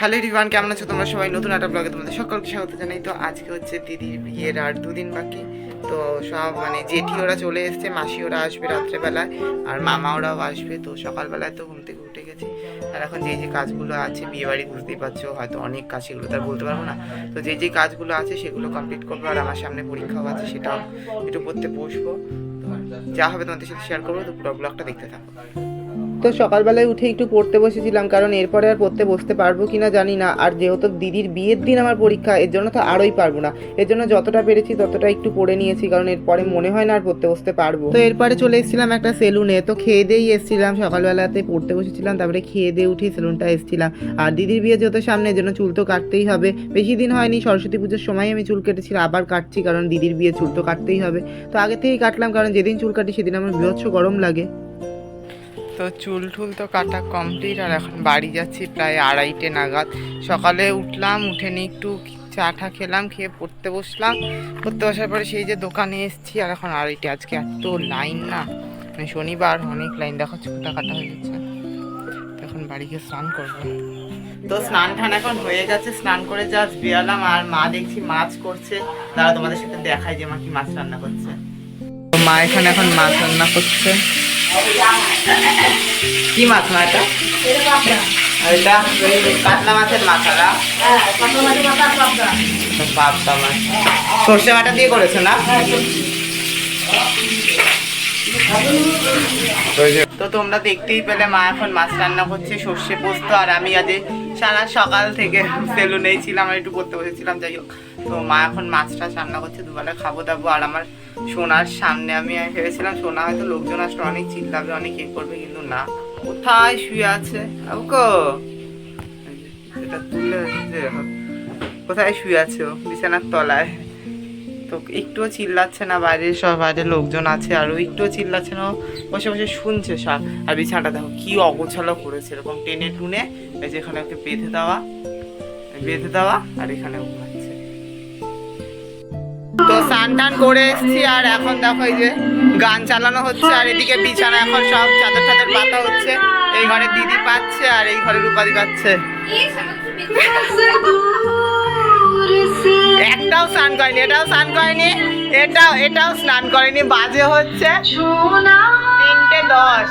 Hello Rivan কেমন আছো তোমরা সবাই? নতুন একটা ব্লগে তোমাদের সকলকে স্বাগত জানাই। তো আজকে হচ্ছে দিদির বিয়ের আর দুদিন বাকি। তো সব মানে জেঠি ওরা চলে এসছে, মাসি ওরা আসবে রাত্রেবেলায়, আর মামা ওরাও আসবে। তো সকালবেলায় তো ঘুম থেকে উঠে গেছি। আর এখন যে যে কাজগুলো আছে বিয়ে বাড়ি বুঝতেই পারছ, হয়তো অনেক কাজ সেগুলো তার বলতে পারব না। তো যে যে কাজগুলো আছে, সেগুলো কমপ্লিট করব, আর আমার সামনে পরীক্ষাও আছে, সেটাও একটু পড়তে বসবো। যা হবে তোমাদের সাথে শেয়ার করব, তো পুরো ব্লগটা দেখতে থাকো। তো সকালবেলায় উঠে একটু পড়তে বসেছিলাম, কারণ এরপরে আর পড়তে বসতে পারব কি না জানি না। আর যেহেতু দিদির বিয়ের দিন আমার পরীক্ষা, এর জন্য তো আরোই পারব না। এর জন্য যতটা পেরেছি ততটা একটু পড়ে নিয়েছি, কারণ এরপরে মনে হয় না আর পড়তে বসতে পারব। তো এরপরে চলে এসেছিলাম একটা সেলুনে, তো খেয়ে দিয়েই এসেছিলাম। সকালবেলাতে পড়তে বসেছিলাম, তারপরে খেয়ে দিয়ে উঠেই সেলুনটা এসেছিলাম। আর দিদির বিয়ে যেহেতু সামনে, এর জন্য চুল তো কাটতেই হবে। বেশি দিন হয়নি, সরস্বতী পুজোর সময় আমি চুল কেটেছিলাম আবার কাটছি, কারণ দিদির বিয়ে চুল তো কাটতেই হবে। তো আগে থেকেই কাটলাম, কারণ যেদিন চুল কাটি সেদিন আমার বিভৎস গরম লাগে। তো চুল টুল তো কাটা কমপ্লিট আর এখন বাড়ি যাচ্ছি প্রায় আড়াইটে নাগাদ। সকালে উঠলাম, উঠে নিয়ে একটু চা টা খেলাম, খেয়ে পড়তে বসলাম। পড়তে বসার পরে সেই যে দোকানে এসেছি, আর এখন আড়াইটে। আজকে এত লাইন না। মানে শনিবার, অনেক লাইন দেখো চুলটা কাটা হয়ে তো এখন বাড়ি গিয়ে স্নান করব। তো স্নান টান এখন হয়ে গেছে, স্নান করে জাস্ট বেরালাম, আর মা দেখছি মাছ করছে। তারা তোমাদের সাথে দেখায় যে মা কি মাছ রান্না করছে। মা এখানে এখন মাছ রান্না করছে। কি মাছ মা এটা? আর এটা কাতলা মাছের মাথাটা মাছ। সর্ষে বাটা দিয়ে করেছ না? তো তোমরা দেখতেই পেলে মা এখন মাছ রান্না করছে, সর্ষে পোস্ত, আর আমি আজ সারা সকাল থেকে সেলুনেই ছিলাম, আর একটু পড়তে বসেছিলাম, যাই হোক। তো মা এখন মাছটা রান্না করছে, দুবেলা খাব দাবো। আর আমার সোনার সামনে আমি ভেবেছিলাম সোনা হয়তো লোকজন আসলে অনেক চিল্লাবে, অনেক ইয়ে করবে, কিন্তু না। কোথায় শুয়ে আছে? আবুকো এটা তুলে কোথায় শুয়ে আছে ও? বিছানার তলায়। তো একটুও চিল্লাচ্ছে না, বাইরে সব বাইরে লোকজন আছে, আর ও একটুও চিল্লাচ্ছে না বসে বসে শুনছে সব আর বিছানাটা দেখো, কি অগোছালো করেছে, এরকম টেনে টুনে, এই যে এখানে ওকে বেঁধে দেওয়া বেঁধে দেওয়া, আর এখানে তো স্নান টান করে এসছি আর এখন দেখো এই যে গান চালানো হচ্ছে আর এদিকে বিছানা এখন সব চাদর চাদর পাতা হচ্ছে। এই ঘরে দিদি পাচ্ছে আর এই ঘরে রূপাদি পাচ্ছে। একটাও স্নান করেনি, এটাও স্নান করেনি, এটাও এটাও স্নান করেনি, বাজে হচ্ছে। তিনটে দশ।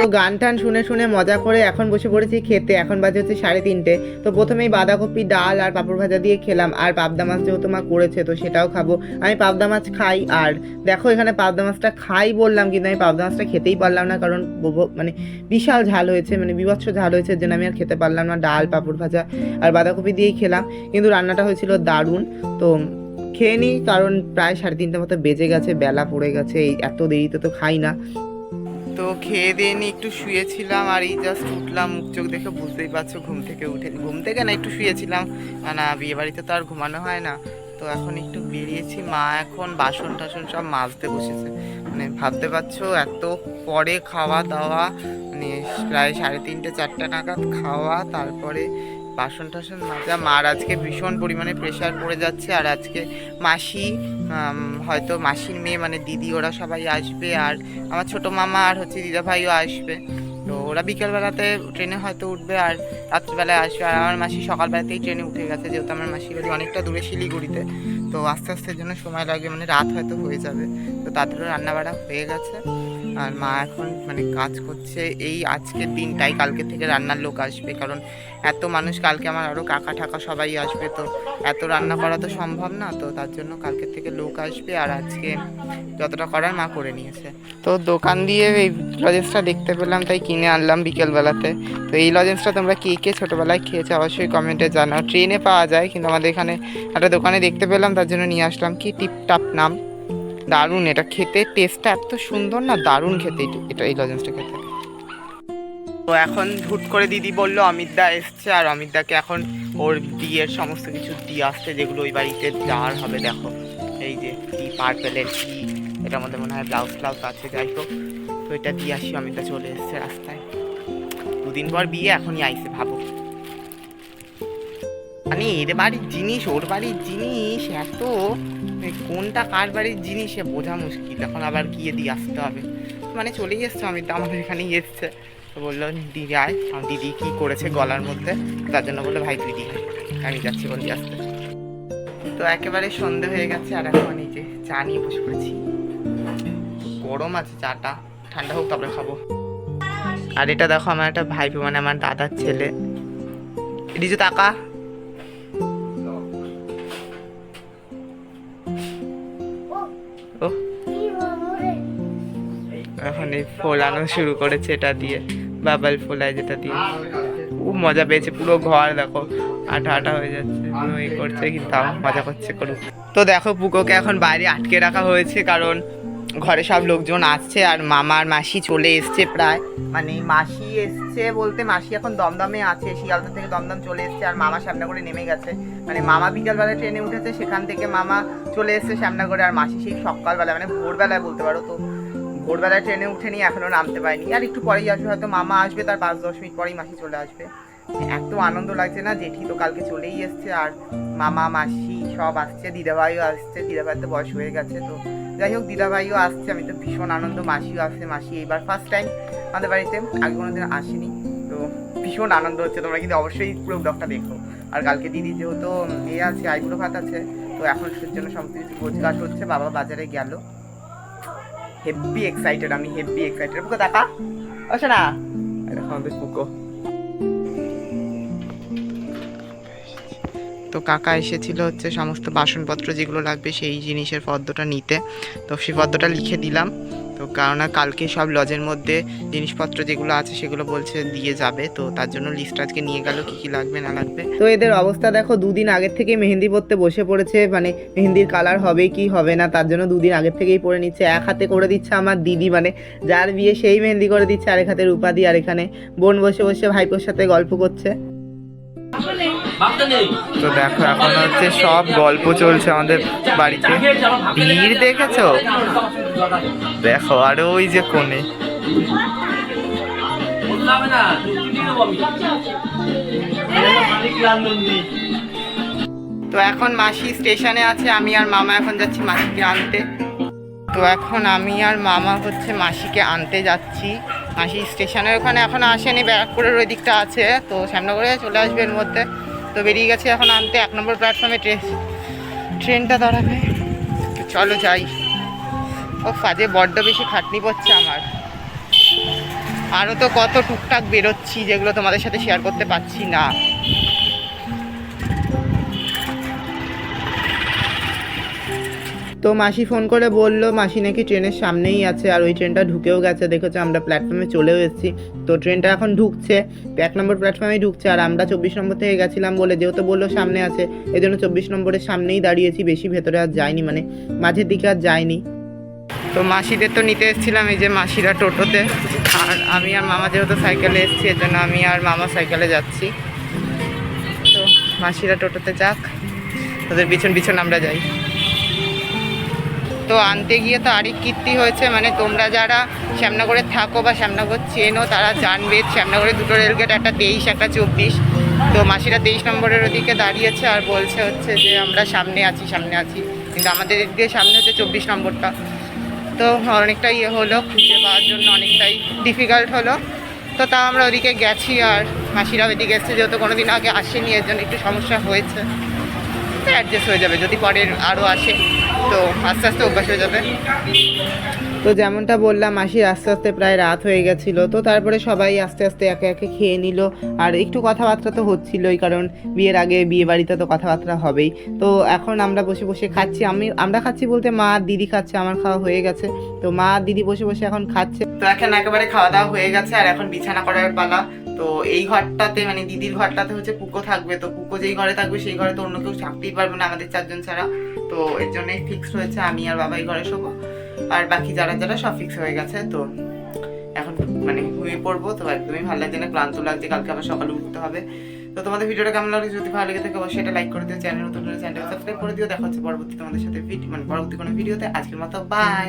তো গান টান শুনে শুনে মজা করে এখন বসে পড়েছি খেতে। এখন বাজে হচ্ছে সাড়ে তিনটে। তো প্রথমেই বাঁধাকপি, ডাল আর পাঁপড় ভাজা দিয়ে খেলাম। আর পাবদা মাছ যেহেতু মা করেছে, তো সেটাও খাব। আমি পাবদা মাছ খাই আর দেখো এখানে পাবদা মাছটা খাই বললাম, কিন্তু আমি পাবদা মাছটা খেতেই পারলাম না, কারণ মানে বিশাল ঝাল হয়েছে মানে বিভৎস ঝাল হয়েছে যেন আমি আর খেতে পারলাম না। ডাল, পাঁপড় ভাজা আর বাঁধাকপি দিয়েই খেলাম। কিন্তু রান্নাটা হয়েছিল দারুণ। তো খেয়ে নিই কারণ প্রায় সাড়ে তিনটে মতো বেজে গেছে, বেলা পড়ে গেছে, এই এত দেরিতে তো খাই না। তো খেয়ে দিয়ে নিয়ে একটু শুয়েছিলাম আর এই জাস্ট উঠলাম, মুখ চোখ দেখে বুঝতেই পারছ ঘুম থেকে উঠে ঘুম থেকে না, একটু শুয়েছিলাম। না, বিয়ে বাড়িতে তো আর ঘুমানো হয় না। তো এখন একটু বেরিয়েছি, মা এখন বাসন টাসন সব মাজতে বসেছে। মানে ভাবতে পারছ, এত পরে খাওয়া দাওয়া মানে প্রায় সাড়ে তিনটে, চারটে নাগাদ খাওয়া, তারপরে বাসন টাসন মাজা। মার আজকে ভীষণ পরিমাণে প্রেশার পড়ে যাচ্ছে আর আজকে মাসি হয়তো মাসির মেয়ে মানে দিদি, ওরা সবাই আসবে আর আমার ছোট মামা আর হচ্ছে দিদা ভাইও আসবে। তো ওরা বিকেলবেলাতে ট্রেনে হয়তো উঠবে আর রাত্রিবেলায় আসবে। আর আমার মাসি সকালবেলাতেই ট্রেনে উঠে গেছে, যেহেতু আমার মাসির বাড়ি অনেকটা দূরে শিলিগুড়িতে। তো আস্তে আস্তে জন্য সময় লাগে মানে রাত হয়তো হয়ে যাবে। তো তাদেরও রান্নাবাড়া হয়ে গেছে। আর মা এখন মানে কাজ করছে। এই আজকের দিনটাই কালকে থেকে রান্নার লোক আসবে, কারণ এত মানুষ কালকে আমার আরও কাকা ঠাকা সবাই আসবে তো। এত রান্না করা তো সম্ভব না, তো তার জন্য কালকে থেকে লোক আসবে আর আজকে যতটা করার মা করে নিয়েছে। তো দোকান দিয়ে এই লজেন্সটা দেখতে পেলাম, তাই কিনে আনলাম বিকেলবেলাতে। তো এই লজেন্সটা তোমরা কে কে ছোটোবেলায় খেয়েছো অবশ্যই কমেন্টে জানাও। ট্রেনে পাওয়া যায়, কিন্তু আমাদের এখানে একটা দোকানে দেখতে পেলাম, তার জন্য নিয়ে আসলাম। কি টিপটাপ নাম? দারুণ, এটা খেতে টেস্টটা এত সুন্দর না, দারুণ খেতে এটা এই লজেন্সটা খেতে। তো এখন হুট করে দিদি বলল, অমিতদা এসছে, আর অমিতদাকে এখন ওর বিয়ের সমস্ত কিছু দিয়ে আসছে, যেগুলো ওই বাড়িতে যাওয়ার হবে, দেখো। এই যে কি পার্পেলের কি, এটার মধ্যে মনে হয় ব্লাউজ ফ্লাউজ আছে, যাই হোক। তো এটা দিয়ে আসি, অমিতদা চলে এসছে রাস্তায়। দুদিন পর বিয়ে, এখনই আইসে, ভাবো। মানে এর বাড়ির জিনিস, ওর বাড়ির জিনিস, এত কোনটা কার বাড়ির জিনিস সে বোঝা মুশকিল। এখন আবার গিয়ে দিয়ে আসতে হবে। মানে চলেই এসছে, আমি তো আমাদের এখানেই এসছে। বলল, দিদি, আয়। আমার দিদি কি করেছে গলার মধ্যে? তার জন্য বলল, ভাই, তুই দিয়ে আমি যাচ্ছি বলি আসতে। তো একেবারে সন্ধে হয়ে গেছে, আর এখন এই যে চা নিয়ে বসে পড়েছি। গরম আছে চাটা, ঠান্ডা হোক, তারপরে খাব। আর এটা দেখো, আমার একটা ভাইপো মানে আমার দাদার ছেলে। রিজু টাকা এখন এই ফোলানো শুরু করেছে এটা দিয়ে, বাবাল ফোলায় যেটা দিয়ে। খুব মজা পেয়েছে, পুরো ঘর দেখো আটা আটা হয়ে যাচ্ছে এই করছে, কিন্তু তাও মজা করছে করুক। তো দেখো পুকোকে এখন বাইরে আটকে রাখা হয়েছে, কারণ ঘরে সব লোকজন আসছে আর মামার মাসি চলে এসছে প্রায়। মানে মাসি এসছে বলতে মাসি এখন দমদমে আছে, শিয়ালদা থেকে দমদম চলে এসছে আর মামা শ্যামনগরে নেমে গেছে। মানে মামা বিকালবেলা ট্রেনে উঠেছে, সেখান থেকে মামা চলে এসছে শ্যামনগরে আর মাসি সেই সকালবেলা মানে ভোরবেলায় বলতে পারো তো। ভোরবেলায় ট্রেনে উঠে নিয়ে এখনও নামতে পারিনি। আর একটু পরেই আসবে, হয়তো মামা আসবে, তার পাঁচ দশ মিনিট পরেই মাসি চলে আসবে। এত আনন্দ লাগছে না, জেঠি তো কালকে চলেই এসছে, আর মামা, মাসি সব আসছে, দিদাভাইও আসছে দিদাভাই তো বয়স হয়ে গেছে, তো যাই হোক, দিদাভাইও আসছে, আমি তো ভীষণ আনন্দ, মাসিও আসছে, মাসি এইবার ফার্স্ট টাইম আমাদের বাড়িতে, আগে কোনোদিন আসেনি, তো ভীষণ আনন্দ হচ্ছে, তোমরা কিন্তু অবশ্যই পুরো ব্লগটা দেখো। আর কালকে দিদি যেহেতু এ আছে, আইবুড়ো ভাত আছে, তো এখন সের জন্য সমস্ত কিছু গোছগাছ হচ্ছে, বাবা বাজারে গেল। আমি হেভি এক্সাইটেড। পুকো দেখা আছে না এখন বেশ পুকো তো কাকা এসেছিল হচ্ছে সমস্ত বাসনপত্র যেগুলো লাগবে সেই জিনিসের পদ্মটা নিতে। তো সেই পদ্মটা লিখে দিলাম। তো কেননা কালকে সব লজের মধ্যে জিনিসপত্র যেগুলো আছে সেগুলো বলছে দিয়ে যাবে, তো তার জন্য লিস্ট আজকে নিয়ে গেল কি কি লাগবে, না লাগবে। তো এদের অবস্থা দেখো, দুদিন আগের থেকে মেহেন্দি পরতে বসে পড়েছে মানে মেহেন্দির কালার হবে কি হবে না, তার জন্য দুদিন আগের থেকেই পরে নিচ্ছে, এক হাতে করে দিচ্ছে আমার দিদি মানে যার বিয়ে সেই মেহেন্দি করে দিচ্ছে, আরেক হাতে উপাধি আর এখানে বোন বসে বসে ভাইপোর সাথে গল্প করছে। তো দেখো এখন হচ্ছে সব গল্প চলছে আমাদের বাড়িতে। ভিড় দেখেছ? দেখো আর ওই যে কোণে। তো এখন মাসি স্টেশনে আছে আমি আর মামা এখন যাচ্ছি মাসিকে আনতে। তো এখন আমি আর মামা হচ্ছে মাসিকে আনতে যাচ্ছি। মাসি স্টেশনের ওখানে এখন আসেনি ব্যারাকপুরের ওই দিকটা আছে। তো শ্যামনগরে চলে আসবে এর মধ্যে। তো বেরিয়ে গেছে এখন আনতে, এক নম্বর প্ল্যাটফর্মে ট্রেন ট্রেনটা দাঁড়াবে। চলো যাই। ও কাজে বড্ড বেশি খাটনি পড়ছে আমার। আরও তো কত টুকটাক বেরোচ্ছি যেগুলো তোমাদের সাথে শেয়ার করতে পারছি না। তো মাসি ফোন করে বলল, মাসি নাকি ট্রেনের সামনেই আছে আর ওই ট্রেনটা ঢুকেও গেছে। দেখেছ, আমরা প্ল্যাটফর্মে চলেও এসেছি। তো ট্রেনটা এখন ঢুকছে, এক নম্বর প্ল্যাটফর্মেই ঢুকছে আর আমরা চব্বিশ নম্বর থেকে গেছিলাম বলে যেহেতু বলল সামনে আছে, এই জন্য চব্বিশ নম্বরের সামনেই দাঁড়িয়েছি। বেশি ভেতরে আর যায়নি মানে মাঝের দিকে আর যায়নি তো মাসিদের তো নিতে এসেছিলাম, এই যে মাসিরা টোটোতে। আর আমি আর মামা যেহেতু সাইকেলে এসেছি এর জন্য আমি আর মামা সাইকেলে যাচ্ছি। তো মাসিরা টোটোতে যাক, ওদের পিছন পিছন আমরা যাই। তো আনতে গিয়ে তো আরেক কীর্তি হয়েছে মানে তোমরা যারা শ্যামনগরে থাকো বা শ্যামনগর চেনো, তারা জানবে শ্যামনগরে দুটো রেলগেট, একটা তেইশ, একটা চব্বিশ। তো মাসিরা তেইশ নম্বরের ওদিকে দাঁড়িয়েছে আর বলছে হচ্ছে যে, আমরা সামনে আছি সামনে আছি। কিন্তু আমাদের এদিক দিয়ে সামনে হচ্ছে চব্বিশ নম্বরটা। তো অনেকটা ইয়ে হলো, খুঁজে পাওয়ার জন্য অনেকটাই ডিফিকাল্ট হলো। তো তাও আমরা ওদিকে গেছি আর মাসিরা ওইদিকে এসছে, যেহেতু কোনো দিন আগে আসেনি, এর জন্য একটু সমস্যা হয়েছে। অ্যাডজাস্ট হয়ে যাবে, যদি পরের আরও আসে। তো আস্তে আস্তে অভ্যাস হয়ে যাবে। তো যেমনটা বললাম মাসির আস্তে আস্তে প্রায় রাত হয়ে গেছিল। তো তারপরে সবাই আস্তে আস্তে একে একে খেয়ে নিল। আর একটু কথাবার্তা তো হচ্ছিলই কারণ বিয়ের আগে বিয়ে বাড়িতে তো কথাবার্তা হবেই। তো এখন আমরা বসে বসে খাচ্ছি। আমি আমরা খাচ্ছি বলতে মা দিদি খাচ্ছে আমার খাওয়া হয়ে গেছে। তো মা দিদি বসে বসে এখন খাচ্ছে। তো এখন একেবারে খাওয়া দাওয়া হয়ে গেছে আর এখন বিছানা করার পালা। তো এই ঘরটাতে মানে দিদির ঘরটাতে হচ্ছে পুকো থাকবে। তো পুকো যেই ঘরে থাকবে সেই ঘরে তো অন্য কেউ থাকতেই পারবে না আমাদের চারজন ছাড়া। তো এর জন্যই ফিক্সড হয়েছে, আমি আর বাবাই ঘরে শোবো। আর বাকি যারা যারা সব ফিক্স হয়ে গেছে, তো এখন মানে ঘুমিয়ে পড়ব, তো একদমই ভালো লাগছে না, ক্লান্ত লাগছে, কালকে আবার সকালে উঠতে হবে। তো তোমাদের ভিডিওটা কেমন লাগল, যদি ভালো লেগে থাকে, অবশ্যই এটা লাইক করে দিও, চ্যানেল নতুন হলে চ্যানেলটা সাবস্ক্রাইব করে দিও। দেখা হচ্ছে পরবর্তী তোমাদের সাথে ভিডিও মানে পরবর্তী কোনো ভিডিওতে। আজকের মতো বাই